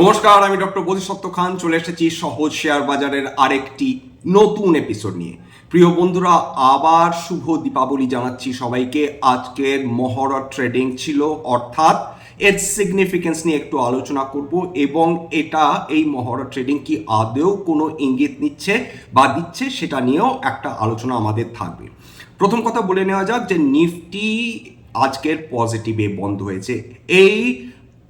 নমস্কার, আমি ডক্টর বোধিসত্ত্ব খান। চলে এসেছি সহজ শেয়ার বাজারের আরেকটি নতুন এপিসোড নিয়ে। প্রিয় বন্ধুরা, আবার শুভ দীপাবলি জানাচ্ছি সবাইকে। আজকের মহড়া ট্রেডিং ছিল, অর্থাৎ এর সিগনিফিকেন্স নিয়ে একটু আলোচনা করব এবং এটা, এই মহড়া ট্রেডিং কি আদৌ কোনো ইঙ্গিত নিচ্ছে বা দিচ্ছে সেটা নিয়েও একটা আলোচনা আমাদের থাকবে। প্রথম কথা বলে নেওয়া যাক যে নিফটি আজকের পজিটিভে বন্ধ হয়েছে। এই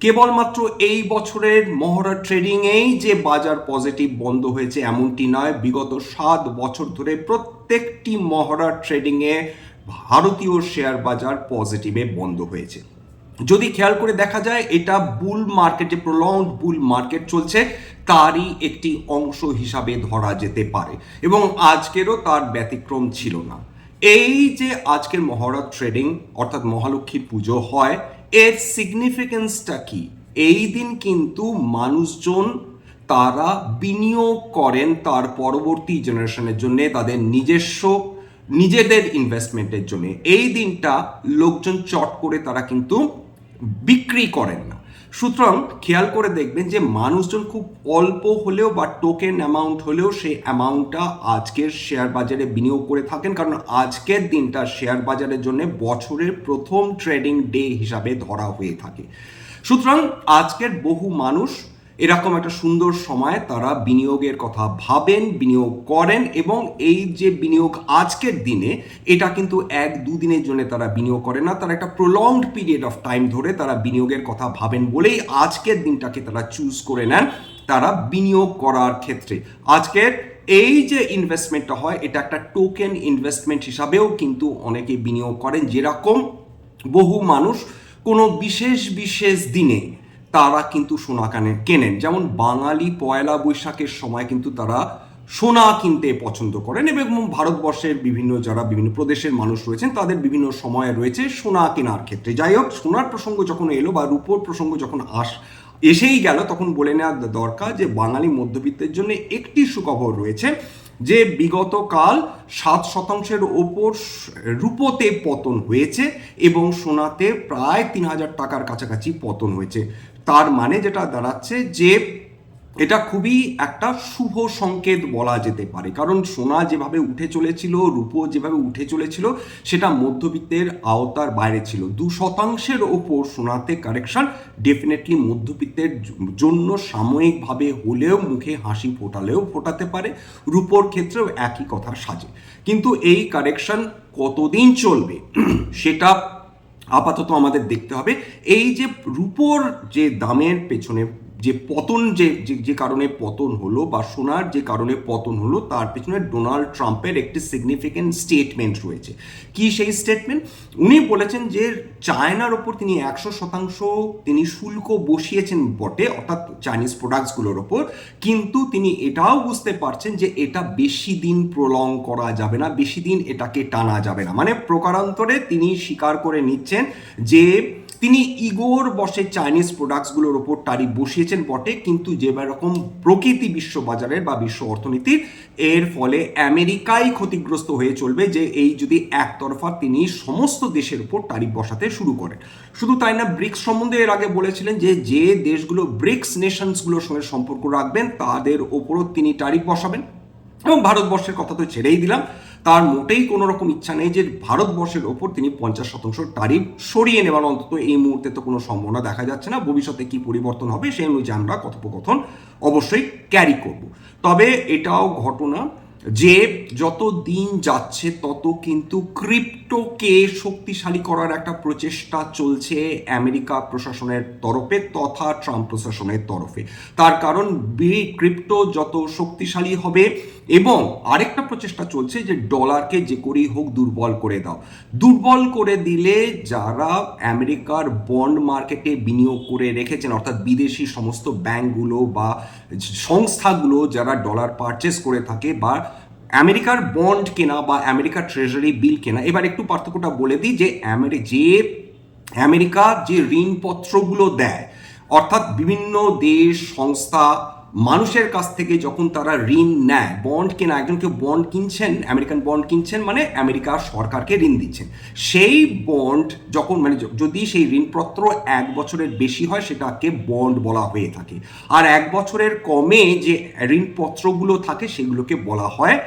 কেবলমাত্র এই বছরের মহড়া ট্রেডিংয়েই যে বাজার পজিটিভ বন্ধ হয়েছে এমনটি নয়। বিগত সাত বছর ধরে প্রত্যেকটি মহড়া ট্রেডিংয়ে ভারতীয় শেয়ার বাজার পজিটিভে বন্ধ হয়েছে। যদি খেয়াল করে দেখা যায়, এটা বুল মার্কেটে প্রলংড বুল মার্কেট চলছে। তারই একটি অংশ হিসাবে ধরা যেতে পারে এবং আজকেরও তার ব্যতিক্রম ছিল না। এই যে আজকের মহড়া ট্রেডিং, অর্থাৎ মহালক্ষ্মী পুজো হয় এর সিগনিফিকেন্সটা কি? এই দিন কিন্তু মানুষজন তারা বিনিয়োগ করেন তার পরবর্তী জেনারেশনের জন্য, তাদের নিজস্ব, নিজেদের ইনভেস্টমেন্টের জন্য। এই দিনটা লোকজন চট করে তারা কিন্তু বিক্রি করেন না। সুতরাং খেয়াল করে দেখবেন যে মানুষজন খুব অল্প হলেও বা টোকেন অ্যামাউন্ট হলেও সেই অ্যামাউন্টটা আজকের শেয়ার বাজারে বিনিয়োগ করে থাকেন। কারণ আজকের দিনটা শেয়ার বাজারের জন্য বছরের প্রথম ট্রেডিং ডে হিসাবে ধরা হয়ে থাকে। সুতরাং আজকের বহু মানুষ এরকম একটা সুন্দর সময় তারা বিনিয়োগের কথা ভাবেন, বিনিয়োগ করেন এবং এই যে বিনিয়োগ আজকের দিনে, এটা কিন্তু এক দুদিনের জন্য তারা বিনিয়োগ করে না। তারা একটা প্রলংড পিরিয়ড অফ টাইম ধরে তারা বিনিয়োগের কথা ভাবেন বলেই আজকের দিনটাকে তারা চুজ করে নেন তারা বিনিয়োগ করার ক্ষেত্রে। আজকের এই যে ইনভেস্টমেন্টটা হয়, এটা একটা টোকেন ইনভেস্টমেন্ট হিসাবেও কিন্তু অনেকে বিনিয়োগ করেন। যেরকম বহু মানুষ কোনো বিশেষ বিশেষ দিনে তারা কিন্তু সোনা কানে কেনেন। যেমন বাঙালি পয়লা বৈশাখের সময় কিন্তু তারা সোনা কিনতে পছন্দ করেন এবং ভারতবর্ষের বিভিন্ন যারা বিভিন্ন প্রদেশের মানুষ রয়েছেন, তাদের বিভিন্ন সময় রয়েছে সোনা কেনার ক্ষেত্রে। যাই হোক, সোনার প্রসঙ্গ যখন এলো বা রূপোর প্রসঙ্গ যখন আস, এসেই গেল, তখন বলে নেওয়া দরকার যে বাঙালি মধ্যবিত্তের জন্য একটি সুখবর রয়েছে। যে বিগত কাল সাত শতাংশের ওপর রূপোতে পতন হয়েছে এবং সোনাতে প্রায় তিন হাজার টাকার কাছাকাছি পতন হয়েছে। তার মানে যেটা দাঁড়াচ্ছে যে এটা খুবই একটা শুভ সংকেত বলা যেতে পারে। কারণ সোনা যেভাবে উঠে চলেছিল, রূপো যেভাবে উঠে চলেছিল, সেটা মধ্যবিত্তের আওতার বাইরে ছিল। দু শতাংশের ওপর সোনাতে কারেকশন ডেফিনেটলি মধ্যবিত্তের জন্য সাময়িকভাবে হলেও মুখে হাসি ফোটালেও ফোটাতে পারে। রূপোর ক্ষেত্রেও একই কথা সাজে। কিন্তু এই কারেকশন কতদিন চলবে, সেটা আপাতত আমাদের দেখতে হবে। এই যে রূপোর যে দামের পেছনে যে পতন যে যে কারণে পতন হলো বা সোনার যে কারণে পতন হলো, তার পেছনে ডোনাল্ড ট্রাম্পের একটি সিগনিফিকেন্ট স্টেটমেন্ট রয়েছে। কি সেই স্টেটমেন্ট উনি বলেছেন যে চায়নার ওপর তিনি একশো শতাংশ তিনি শুল্ক বসিয়েছেন বটে, অর্থাৎ চাইনিজ প্রোডাক্টসগুলোর ওপর। কিন্তু তিনি এটাও বুঝতে পারছেন যে এটা বেশি দিন প্রলং করা যাবে না, বেশি দিন এটাকে টানা যাবে না। মানে প্রকারান্তরে তিনি স্বীকার করে নিচ্ছেন যে তিনি ইগোর বসে চাইনিজ প্রোডাক্টসগুলোর ওপর টারিফ বসিয়েছেন বটে, কিন্তু যে রকম প্রকৃতি বিশ্ব বাজারের বা বিশ্ব অর্থনীতির, এর ফলে আমেরিকাই ক্ষতিগ্রস্ত হয়ে চলবে যে এই যদি একতরফা তিনি সমস্ত দেশের উপর তারিফ বসাতে শুরু করেন। শুধু তাই না, ব্রিক্স সম্বন্ধে এর আগে বলেছিলেন যে যে দেশগুলো ব্রিক্স নেশনসগুলোর সঙ্গে সম্পর্ক রাখবেন, তাদের ওপরও তিনি তারিফ বসাবেন। এবং ভারতবর্ষের কথা তো ছেড়েই দিলাম। তার মোটেই কোনো রকম ইচ্ছা নেই যে ভারতবর্ষের ওপর তিনি পঞ্চাশ শতাংশ তারিফ সরিয়ে নেবার। অন্তত এই মুহূর্তে তো কোনো সম্ভাবনা দেখা যাচ্ছে না। ভবিষ্যতে কি পরিবর্তন হবে সেই অনুযায়ী আমরা কথোপকথন অবশ্যই ক্যারি করব। তবে এটাও ঘটনা যে যত দিন যাচ্ছে তত কিন্তু ক্রিপ্টোকে শক্তিশালী করার একটা প্রচেষ্টা চলছে আমেরিকা প্রশাসনের তরফে তথা ট্রাম্প প্রশাসনের তরফে। তার কারণ ক্রিপ্টো যত শক্তিশালী হবে এবং আরেকটা প্রচেষ্টা চলছে যে ডলারকে যে করেই হোক দুর্বল করে দাও। দুর্বল করে দিলে যারা আমেরিকার বন্ড মার্কেটে বিনিয়োগ করে রেখেছেন, অর্থাৎ বিদেশি সমস্ত ব্যাংকগুলো বা সংস্থাগুলো যারা ডলার পারচেস করে থাকে বা আমেরিকার বন্ড কেনা বা আমেরিকার ট্রেজারি বিল কেনা, এবার একটু পার্থক্যটা বলে দিই যে যে আমেরিকা যে ঋণপত্রগুলো দেয়, অর্থাৎ বিভিন্ন দেশ, সংস্থা মানুষের কাছ থেকে যখন তারা ঋণ নেয় বন্ড কেনা একজন কেউ বন্ড কিনছেন আমেরিকান বন্ড কিনছেন মানে আমেরিকা সরকারকে ঋণ দিচ্ছেন। সেই বন্ড যখন মানে যদি সেই ঋণপত্র এক বছরের বেশি হয়, সেটাকে বন্ড বলা হয়ে থাকে। আর এক বছরের কমে যে ঋণপত্রগুলো থাকে, সেগুলোকে বলা হয়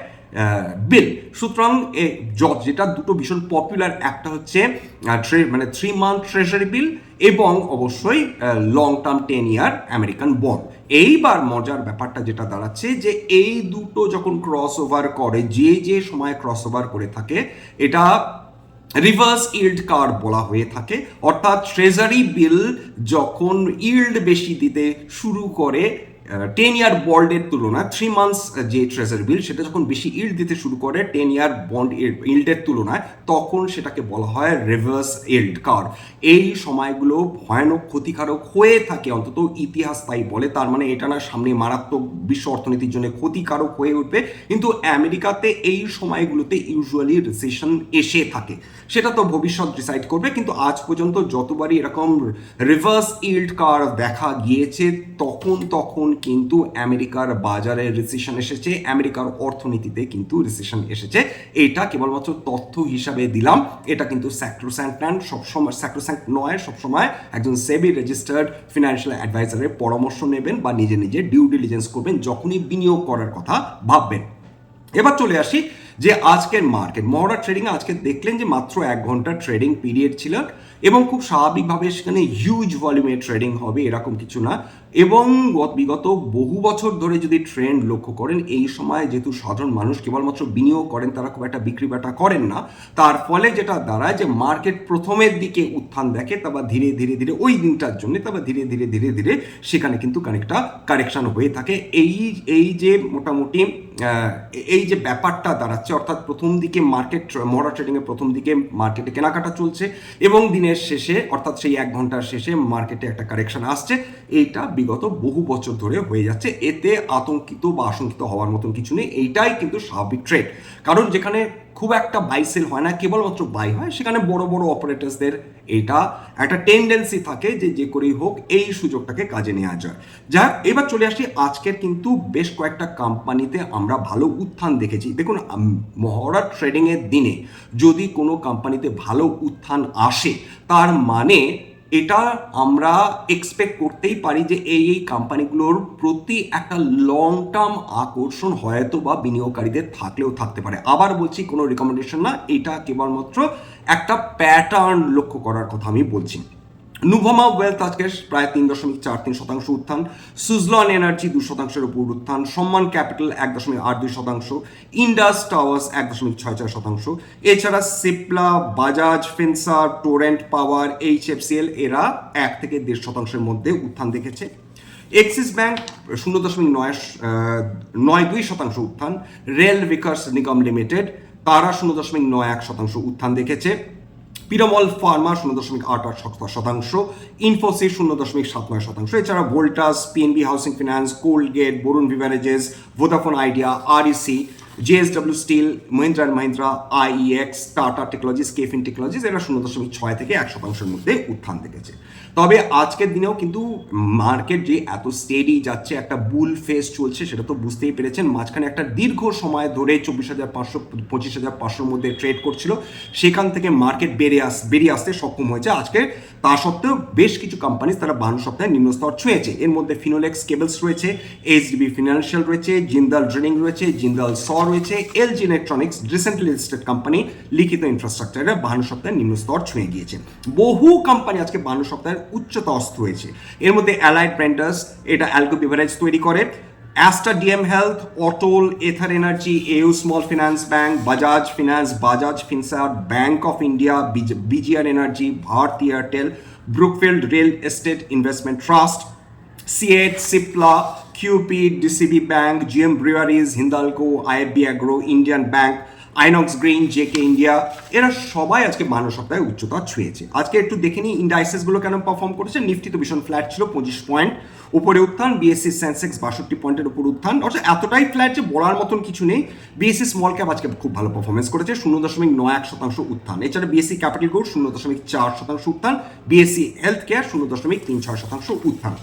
বিল সুতরাং এ যেটা দুটো ভীষণ পপুলার একটা হচ্ছে মানে থ্রি মান্থ ট্রেজারি বিল এবং অবশ্যই long term ten year American bond এইবার মজার ব্যাপারটা যেটা দাঁড়াচ্ছে যে এই দুটো যখন ক্রস ওভার করে, যে যে সময় ক্রস ওভার করে থাকে, এটা রিভার্স ইল্ড কার্ড বলা হয়ে থাকে। অর্থাৎ ট্রেজারি বিল যখন ইল্ড বেশি দিতে শুরু করে টেন ইয়ার বন্ডের তুলনায় থ্রি মান্থস যে ট্রেজারি বিল সেটা যখন বেশি ইল্ড দিতে শুরু করে টেন ইয়ার বন্ড ইল্ডের তুলনায়, তখন সেটাকে বলা হয় রিভার্স ইল্ড কার এই সময়গুলো ভয়ানক ক্ষতিকারক হয়ে থাকে, অন্তত ইতিহাস তাই বলে। তার মানে এটা না সামনে মারাত্মক বিশ্ব অর্থনীতির জন্য ক্ষতিকারক হয়ে উঠবে। কিন্তু আমেরিকাতে এই সময়গুলোতে ইউজুয়ালি রিসেশন এসে থাকে। সেটা তো ভবিষ্যৎ ডিসাইড করবে, কিন্তু আজ পর্যন্ত যতবারই এরকম রিভার্স ইল্ড কার দেখা গিয়েছে, তখন তখন কিন্তু আমেরিকার বাজারে রিসেশন এসেছে, আমেরিকার অর্থনীতিতে কিন্তু রিসেশন এসেছে। এটা কেবলমাত্র তথ্য হিসাবে দিলাম। এটা কিন্তু স্যাক্রোস্যান্ট নেন সবসময় স্যাক্রোস্যান্ট নয়, সবসময় একজন সেবি রেজিস্টার্ড ফিনান্সিয়াল অ্যাডভাইজারের পরামর্শ নেবেন বা নিজে নিজে ডিউ ডিলিজেন্স করবেন, যখনই বিনিয়োগ করার কথা ভাববেন। এবার চলে আসি যে আজকের মার্কেট মহড়া ট্রেডিং আজকে দেখলেন যে মাত্র এক ঘণ্টা ট্রেডিং পিরিয়ড ছিল এবং খুব স্বাভাবিকভাবে সেখানে হিউজ ভলিউমে ট্রেডিং হবে এরকম কিছু না এবং গত- বিগত বহু বছর ধরে যদি ট্রেন্ড লক্ষ্য করেন, এই সময় যেহেতু সাধারণ মানুষ কেবলমাত্র বিনিয়োগ করেন, তারা খুব একটা বিক্রি বাটা করেন না। তার ফলে যেটা দাঁড়ায় যে মার্কেট প্রথমের দিকে উত্থান দেখে, তারপর ধীরে ধীরে ধীরে ওই দিনটার জন্য তারপর ধীরে ধীরে ধীরে ধীরে সেখানে কিন্তু খানিকটা কারেকশান হয়ে থাকে। এই এই যে মোটামুটি এই যে ব্যাপারটা দাঁড়াচ্ছে অর্থাৎ প্রথম দিকে মার্কেট মরা ট্রেডিংয়ের প্রথম দিকে মার্কেটে কেনাকাটা চলছে এবং দিনের শেষে, অর্থাৎ সেই এক ঘণ্টার শেষে মার্কেটে একটা কারেকশন আসছে। এইটা বিগত বহু বছর ধরে হয়ে যাচ্ছে। এতে আতঙ্কিত বা আশঙ্কিত হওয়ার মতন কিছু নেই। এইটাই কিন্তু স্বাভাবিক ট্রেড কারণ যেখানে খুব একটা বাই সেল হয় না কেবলমাত্র বাই হয়। সেখানে বড় বড় অপারেটার্সদের এটা একটা টেন্ডেন্সি থাকে যে যে করেই হোক এই সুযোগটাকে কাজে নেওয়া যায়। যা হোক, এবার চলে আসি আজকের কিন্তু বেশ কয়েকটা কোম্পানিতে আমরা ভালো উত্থান দেখেছি। দেখুন মহড়া ট্রেডিংয়ের দিনে যদি কোনো কোম্পানিতে ভালো উত্থান আসে তার মানে এটা আমরা এক্সপেক্ট করতেই পারি যে এই এই কোম্পানিগুলোর প্রতি একটা লং টার্ম আকর্ষণ হয়তো বা বিনিয়োগকারীদের থাকলেও থাকতে পারে। আবার বলছি, কোনো রেকমেন্ডেশন না, এটা কেবলমাত্র একটা প্যাটার্ন লক্ষ্য করার কথা আমি বলছি। নুভমা ওয়েলথ আজকে প্রায় তিন দশমিক চার তিন শতাংশ উত্থান। সুজলন এনার্জি দু শতাংশের উপর উত্থান। সম্মান ক্যাপিটাল এক দশমিক আট দুই শতাংশ। ইন্ডাস টাওয়ার্স এক দশমিক ছয় চার শতাংশ। এছাড়া Cipla Bajaj Finserv Torrent Power HFCL এরা এক থেকে দেড় শতাংশের মধ্যে উত্থান দেখেছে। এক্সিস ব্যাংক শূন্য দশমিক নয় নয় দুই শতাংশ উত্থান। রেল বিকাশ নিগম লিমিটেড তারা শূন্য দশমিক নয় এক শতাংশ উত্থান দেখেছে। পিরামল ফার্মা শূন্য দশমিক আট আট শত- শতাংশ, ইনফোসিস শূন্য দশমিক সাত নয় শতাংশ, এছাড়া Voltas, PNB housing finance, Colgate, Varun beverages Vodafone Idea REC JSW steel, Mahindra and Mahindra IX Tata technologies KFin technologies, এরা শূন্য দশমিক ছয় থেকে এক শতাংশের মধ্যে উত্থান দেখেছে। তবে আজকের দিনেও কিন্তু মার্কেট যে এত স্টেডি যাচ্ছে, একটা বুল ফেস চলছে, সেটা তো বুঝতেই পেরেছেন। মাঝখানে একটা দীর্ঘ সময় ধরে চব্বিশ হাজার পাঁচশো, পঁচিশ হাজার পাঁচশোর মধ্যে ট্রেড করছিল। সেখান থেকে মার্কেট বেরিয়ে আস, বেরিয়ে আসতে সক্ষম হয়েছে আজকে তা সত্ত্বেও বেশ কিছু কোম্পানি তারা বান্ন সপ্তাহে নিম্ন স্তর ছুঁয়েছে। এর মধ্যে ফিনোলেক্স কেবলস রয়েছে এইচ এইচডিবি ফিনান্সিয়াল রয়েছে জিন্দাল ড্রিলিং রয়েছে জিন্দাল স রয়েছে LG electronics recently listed company লিখিত ইনফ্রাস্ট্রাকচারে বাহান্ন সপ্তাহে নিম্ন স্তর ছুঁয়ে গিয়েছে। বহু কোম্পানি আজকে বাহান্ন সপ্তাহের উচ্চতর ছুঁয়েছে এর মধ্যে অ্যালাইড ব্র্যান্ডার্স এটা অ্যালকো বিভারেজ তৈরি করে। Aster DM health Atul Ather energy AU small finance bank Bajaj finance Bajaj Finserv bank of India BGR energy Bharti Airtel Brookfield real estate investment trust CEAT Cipla QP DCB bank GM breweries Hindalco IFB agro Indian bank Inox green JK India এরা সবাই আজকে বান্ন সপ্তাহে উচ্চতা ছুঁয়েছে। আজকে একটু দেখে নিই ইন্ডাইসেসগুলো কেন পারফর্ম করেছে। নিফটি তো ভীষণ ফ্ল্যাট ছিল, পঁচিশ পয়েন্ট উপরে উত্থান বিএসসি সেন্সেক্স বাষট্টি পয়েন্টের উপর উত্থান। অর্থাৎ এতটাই ফ্ল্যাট যে বলার মতন কিছু নেই। বিএসসি স্মল ক্যাপ আজকে খুব ভালো পারফরমেন্স করেছে, শূন্য দশমিক নয় এক শতাংশ উত্থান। এছাড়া বিএসসি ক্যাপিটাল গ্রোথ শূন্য দশমিক চার শতাংশ উত্থান। বিএসসি হেলথ কেয়ার শূন্য দশমিক তিন ছয় শতাংশ উত্থান।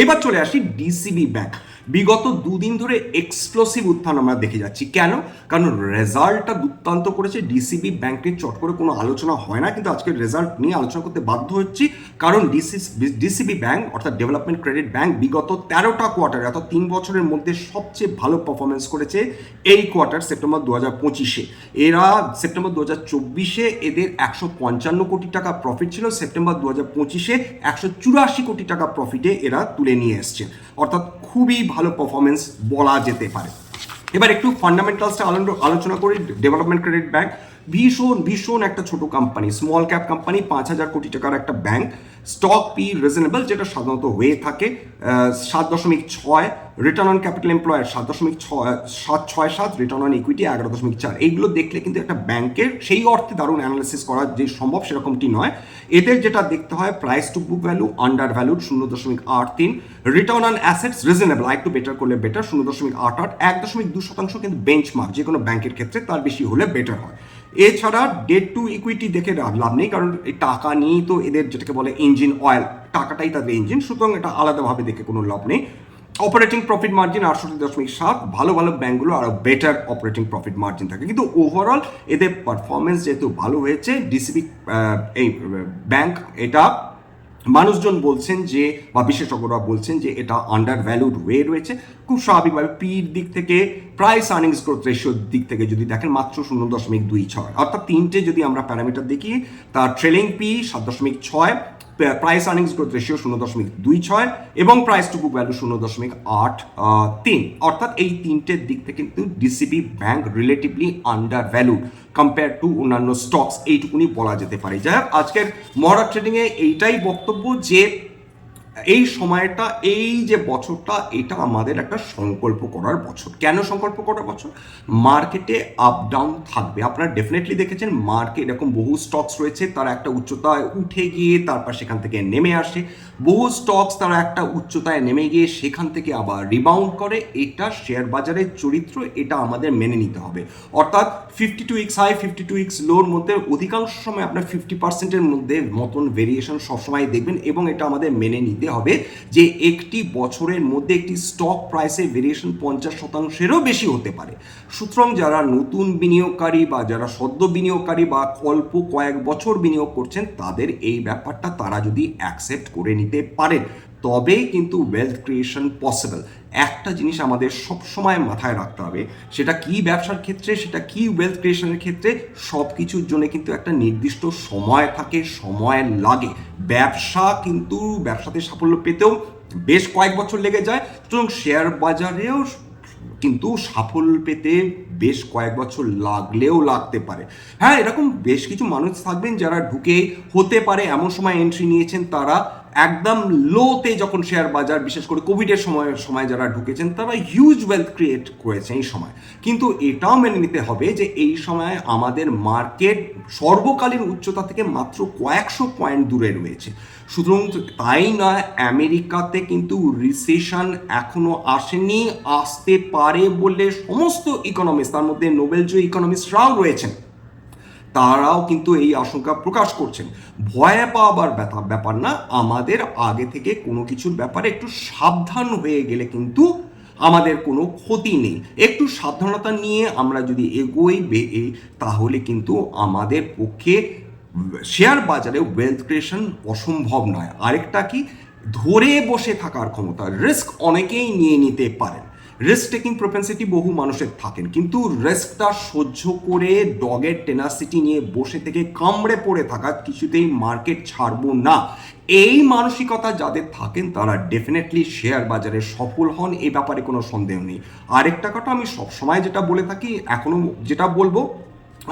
এইবার চলে আসি ডিসিবি ব্যাংক বিগত দুদিন ধরে এক্সপ্লোসিভ উত্থান আমরা দেখে যাচ্ছি। কেন? কারণ রেজাল্টটা দুর্দান্ত করেছে ডিসিবি ব্যাংকের চট করে কোনো আলোচনা হয় না, কিন্তু আজকের রেজাল্ট নিয়ে আলোচনা করতে বাধ্য হচ্ছি। কারণ ডিসি ডিসিবি ব্যাংক অর্থাৎ ডেভেলপমেন্ট ক্রেডিট ব্যাংক বিগত তেরোটা কোয়ার্টার অর্থাৎ তিন বছরের মধ্যে সবচেয়ে ভালো পারফরমেন্স করেছে এই কোয়ার্টার সেপ্টেম্বর দু হাজার পঁচিশে। এরা সেপ্টেম্বর দু হাজার চব্বিশে এদের একশো পঞ্চান্ন কোটি টাকা প্রফিট ছিল, সেপ্টেম্বর দু হাজার পঁচিশে একশো চুরাশি কোটি টাকা প্রফিটে এরা তুলে নিয়ে এসছে। অর্থাৎ খুবই ভালো পারফরমেন্স বলা যেতে পারে। এবার একটু ফান্ডামেন্টালসটা আলোচনা করি ডেভেলপমেন্ট ক্রেডিট ব্যাংক ভীষণ ভীষণ একটা ছোট কোম্পানি স্মল ক্যাপ কোম্পানি পাঁচ হাজার কোটি টাকার একটা ব্যাংক স্টক পি রিজনেবল যেটা সাধারণত হয়ে থাকে সাত দশমিক ছয় রিটার্ন অন ক্যাপিটাল এমপ্লয়ার সাত দশমিক ছয়, সাত ছয় সাত রিটার্ন অন ইকুইটি এগারো দশমিক চার। এইগুলো দেখলে কিন্তু একটা ব্যাংকের সেই অর্থে দারুণ অ্যানালিসিস করা যে সম্ভব সেরকমটি নয়। এদের যেটা দেখতে হয় price to book value under valued শূন্য দশমিক আট তিন রিটার্ন অন অ্যাসেটস রিজনেবল আর একটু বেটার করলে বেটার শূন্য দশমিক আট আট, এক দশমিক দু শতাংশ কিন্তু বেঞ্চমার্ক যে কোনো ব্যাংকের ক্ষেত্রে তার বেশি হলে বেটার হয়। এছাড়া ডেট টু ইকুইটি দেখে লাভ নেই, কারণ এই টাকা নিয়েই তো এদের যেটাকে বলে ইঞ্জিন অয়েল টাকাটাই তাদের ইঞ্জিন সুতরাং এটা আলাদাভাবে দেখে কোনো লাভ নেই। অপারেটিং প্রফিট মার্জিন আটষট্টি দশমিক সাত, ভালো ভালো ব্যাঙ্কগুলো আরও বেটার অপারেটিং প্রফিট মার্জিন থাকে। কিন্তু ওভারঅল এদের পারফরমেন্স যেহেতু ভালো হয়েছে ডিসিবি এই ব্যাংক এটা মানুষজন বলছেন যে, বা বিশেষজ্ঞরা বলছেন যে এটা আন্ডার ভ্যালুড ওয়ে রয়েছে। খুব স্বাভাবিকভাবে পির দিক থেকে প্রাইস আর্নিংস গ্রোথ রেশিওর দিক থেকে যদি দেখেন, মাত্র শূন্য দশমিক দুই ছয়। অর্থাৎ তিনটে যদি আমরা প্যারামিটার দেখি, তার ট্রেলিং পি সাত দশমিক ছয় প্রাইস আর্নিংস গ্রোথ রেশিও শূন্য দশমিক দুই ছয় এবং প্রাইস টু বুক ভ্যালু শূন্য দশমিক আট তিন। অর্থাৎ এই তিনটের দিক থেকে কিন্তু DCB bank relatively under value compare to অন্যান্য স্টকস এইটুকুনি বলা যেতে পারে। যাই হোক, আজকের মহারাজ ট্রেডিংয়ে এইটাই বক্তব্য যে এই সময়টা, এই যে বছরটা, এটা আমাদের একটা সংকল্প করার বছর। কেন সংকল্প করার বছর? মার্কেটে আপ ডাউন থাকবে। আপনারা ডেফিনেটলি দেখেছেন মার্কেট, এরকম বহু স্টকস রয়েছে, তারা একটা উচ্চতায় উঠে গিয়ে তারপর সেখান থেকে নেমে আসে। বহু স্টকস তারা একটা উচ্চতায় নেমে গিয়ে সেখান থেকে আবার রিবাউন্ড করে। এটা শেয়ার বাজারের চরিত্র, এটা আমাদের মেনে নিতে হবে। অর্থাৎ fifty two weeks high fifty two weeks লোর মধ্যে অধিকাংশ সময় আপনার ফিফটি পার্সেন্টের মধ্যে মতন ভেরিয়েশন সবসময় দেখবেন এবং এটা আমাদের মেনে নিতে হবে যে একটি বছরের মধ্যে একটি স্টক প্রাইসে ভেরিয়েশন পঞ্চাশ শতাংশেরও বেশি হতে পারে। সুতরাং যারা নতুন বিনিয়োগকারী বা যারা সদ্য বিনিয়োগকারী বা অল্প কয়েক বছর বিনিয়োগ করছেন, তাদের এই ব্যাপারটা তারা যদি অ্যাকসেপ্ট করে নিতে পারেন। তবেই কিন্তু ওয়েলথ ক্রিয়েশন পসিবল একটা জিনিস আমাদের সবসময় মাথায় রাখতে হবে, সেটা কি ব্যবসার ক্ষেত্রে, সেটা কি ওয়েলথ ক্রিয়েশনের ক্ষেত্রে সব কিছুর জন্য কিন্তু একটা নির্দিষ্ট সময় থাকে, সময় লাগে। ব্যবসা কিন্তু ব্যবসাতে সাফল্য পেতেও বেশ কয়েক বছর লেগে যায়, সুতরাং শেয়ার বাজারেও কিন্তু সাফল্য পেতে বেশ কয়েক বছর লাগলেও লাগতে পারে। হ্যাঁ এরকম বেশ কিছু মানুষ থাকবেন যারা ঢুকে হতে পারে, এমন সময় এন্ট্রি নিয়েছেন তারা। একদম লোতে যখন শেয়ার বাজার, বিশেষ করে কোভিডের সময় সময় যারা ঢুকেছেন, তারা হিউজ ওয়েলথ ক্রিয়েট করেছে এই সময়। কিন্তু এটাও মেনে নিতে হবে যে এই সময় আমাদের মার্কেট সর্বকালীন উচ্চতা থেকে মাত্র কয়েকশো পয়েন্ট দূরে রয়েছে। সুতরাং তাই নয়, আমেরিকাতে কিন্তু রিসেশন এখনও আসেনি, আসতে পারে বলে সমস্ত ইকোনমিস্ট তার মধ্যে নোবেল জয়ী ইকোনমিস্টরাও রয়েছেন। তারাও কিন্তু এই আশঙ্কা প্রকাশ করছেন। ভয় পাওয়ার ব্যাপার না। আমাদের আগে থেকে কোনো কিছুর ব্যাপারে একটু সাবধান হয়ে গেলে কিন্তু আমাদের কোনো ক্ষতি নেই। একটু সাবধানতা নিয়ে আমরা যদি এগোই তাহলে কিন্তু আমাদের পক্ষে শেয়ার বাজারে ওয়েলথ ক্রিয়েশন অসম্ভব নয়। আরেকটা কি? ধরে বসে থাকার ক্ষমতা রিস্ক অনেকেই নিয়ে নিতে পারেন। রিস্ক টেকিং প্রপেন্সিটি বহু মানুষের থাকেন, কিন্তু রিস্কটা সহ্য করে ডগের টেনাসিটি নিয়ে বসে থেকে কামড়ে পড়ে থাকা কিছুতেই মার্কেট ছাড়বো না। এই মানসিকতা যাদের থাকেন, তারা ডেফিনেটলি শেয়ার বাজারে সফল হন, এ ব্যাপারে কোনো সন্দেহ নেই। আরেকটা কথা আমি সবসময় যেটা বলে থাকি এখনও যেটা বলব,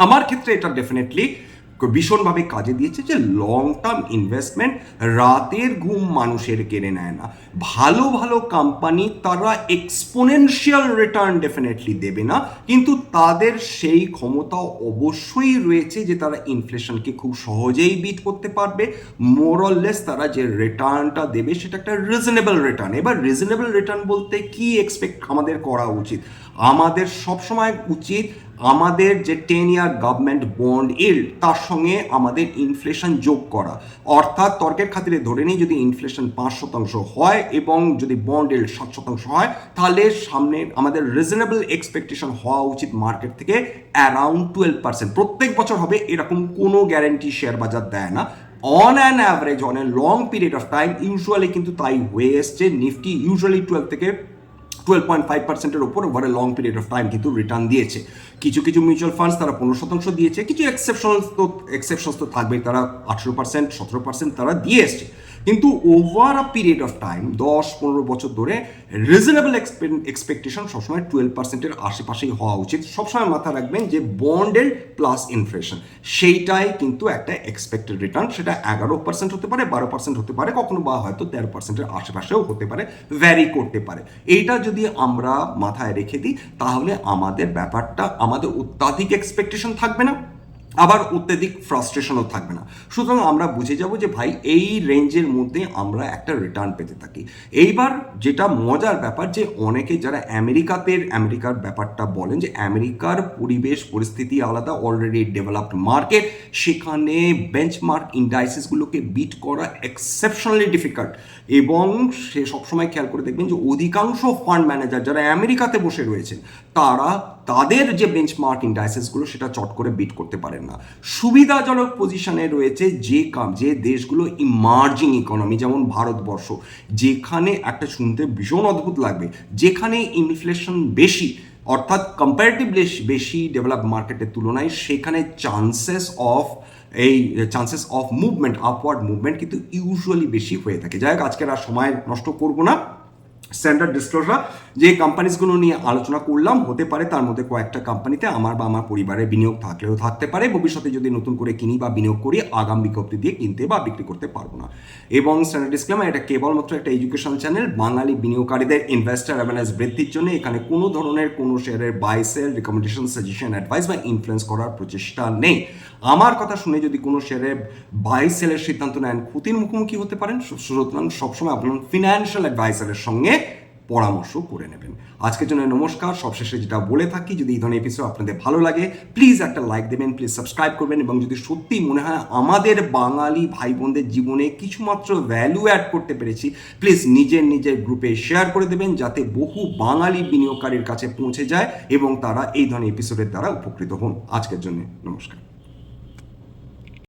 আমার ক্ষেত্রে এটা ডেফিনেটলি ভীষণভাবে কাজে দিয়েছে যে লং টার্ম ইনভেস্টমেন্ট রাতের ঘুম মানুষের কেড়ে নেয় না। ভালো ভালো কোম্পানি তারা এক্সপোনেনশিয়াল রিটার্ন ডেফিনেটলি দেবে না, কিন্তু তাদের সেই ক্ষমতা অবশ্যই রয়েছে যে তারা ইনফ্লেশনকে খুব সহজেই বিট করতে পারবে। মোরললেস তারা যে রিটার্নটা দেবে সেটা একটা রিজনেবল রিটার্ন এবার রিজনেবল রিটার্ন বলতে কি এক্সপেক্ট আমাদের করা উচিত? আমাদের সবসময় উচিত আমাদের যে ten year government bond yield তার সঙ্গে আমাদের ইনফ্লেশন যোগ করা। অর্থাৎ তর্কের খাতিরে ধরে নিই, যদি ইনফ্লেশন পাঁচ শতাংশ হয় এবং যদি বন্ড ইল সাত শতাংশ হয়, তাহলে সামনে আমাদের রিজনেবল এক্সপেকটেশন হওয়া উচিত মার্কেট থেকে অ্যারাউন্ড টুয়েলভ পার্সেন্ট প্রত্যেক বছর হবে এরকম কোনো গ্যারেন্টি শেয়ার বাজার দেয় না। On an average on a long period of time usually কিন্তু তাই হয়ে এসছে। নিফটি ইউজুয়ালি টুয়েলভ থেকে টুয়েলভ পয়েন্ট ফাইভ পার্সেন্টের ওপর over a long period of time কিন্তু রিটার্ন দিয়েছে। কিছু কিছু মিউচুয়াল ফান্ডস তারা পনেরো শতাংশ দিয়েছে, কিছু এক্সেপশনস তো এক্সেপশনস তো থাকবেই, তারা আঠেরো পার্সেন্ট সতেরো পার্সেন্ট তারা দিয়ে এসছে। কিন্তু over a period of time দশ, পনেরো বছর ধরে রিজনেবল এক্সপেকটেশন সবসময় টুয়েলভ পার্সেন্টের আশেপাশেই হওয়া উচিত। সবসময় মাথা রাখবেন যে বন্ডের প্লাস ইনফ্লেশন সেইটাই কিন্তু একটা এক্সপেক্টেড রিটার্ন সেটা এগারো পার্সেন্ট হতে পারে, বারো পার্সেন্ট হতে পারে, কখনো বা হয়তো তেরো পার্সেন্টের আশেপাশেও হতে পারে ভ্যারি করতে পারে। এইটা যদি আমরা মাথায় রেখে দিই, তাহলে আমাদের ব্যাপারটা আমাদের অত্যাধিক এক্সপেকটেশন থাকবে না। আবার অত্যাধিক ফ্রাস্ট্রেশনও থাকবে না। সুতরাং আমরা বুঝে যাব যে ভাই, এই রেঞ্জের মধ্যে আমরা একটা রিটার্ন পেতে থাকি। এইবার যেটা মজার ব্যাপার যে অনেকে যারা আমেরিকাতে, আমেরিকার ব্যাপারটা বলেন যে আমেরিকার পরিবেশ, পরিস্থিতি আলাদা অলরেডি ডেভেলপড মার্কেট সেখানে বেঞ্চমার্ক ইন্ডাইসিসগুলোকে বিট করা এক্সেপশনালি ডিফিকাল্ট এবং সে সবসময় খেয়াল করে দেখবেন যে অধিকাংশ ফান্ড ম্যানেজার যারা আমেরিকাতে বসে রয়েছেন, তারা তাদের যে বেঞ্চমার্ক ইন্ডাইসেসগুলো সেটা চট করে বিট করতে পারেন না। সুবিধাজনক পজিশনে রয়েছে যে কাম, যে দেশগুলো ইমার্জিং ইকোনমি যেমন ভারতবর্ষ, যেখানে একটা শুনতে ভীষণ অদ্ভুত লাগবে, যেখানে ইনফ্লেশন বেশি, অর্থাৎ কম্পারেটিভ বেশি ডেভেলপ মার্কেটের তুলনায়, সেখানে চান্সেস অফ এই chances of movement upward movement কিন্তু ইউজুয়ালি বেশি হয়ে থাকে। যাই হোক, আজকের আর সময় নষ্ট করব না। স্ট্যান্ডার্ড ডিসক্লোজার যে কোম্পানিজগুলো নিয়ে আলোচনা করলাম, হতে পারে তার মধ্যে কয়েকটা কোম্পানিতে আমার বা আমার পরিবারের বিনিয়োগ থাকলেও থাকতে পারে। ভবিষ্যতে যদি নতুন করে কিনি বা বিনিয়োগ করি, আগাম বিজ্ঞপ্তি দিয়ে কিনতে বা বিক্রি করতে পারব না। এবং স্ট্যান্ডার্ড ডিসক্লেমার এটা কেবলমাত্র একটা এডুকেশন চ্যানেল বাঙালি বিনিয়োগকারীদের ইনভেস্টার অ্যাওয়ারনেস বৃদ্ধির জন্য এখানে কোনো ধরনের কোনো শেয়ারের buy sell recommendation suggestion advice বা ইনফ্লুয়েন্স করার প্রচেষ্টা নেই। আমার কথা শুনে যদি কোনো শেয়ারে বাই সেলের সিদ্ধান্ত নেন, ক্ষতির মুখোমুখি হতে পারেন। সুতরাং সবসময় আপনার ফিনান্সিয়াল অ্যাডভাইসারের সঙ্গে পরামর্শ করে নেবেন। আজকের জন্য নমস্কার। সবশেষে যেটা বলে থাকি, যদি এই ধরনের এপিসোড আপনাদের ভালো লাগে প্লিজ একটা লাইক দেবেন প্লিজ সাবস্ক্রাইব করবেন এবং যদি সত্যি মনে হয় আমাদের বাঙালি ভাই বোনদের জীবনে কিছুমাত্র ভ্যালু অ্যাড করতে পেরেছি প্লিজ নিজের নিজের গ্রুপে শেয়ার করে দেবেন যাতে বহু বাঙালি বিনিয়োগকারীর কাছে পৌঁছে যায় এবং তারা এই ধরনের এপিসোডের দ্বারা উপকৃত হন। আজকের জন্য নমস্কার।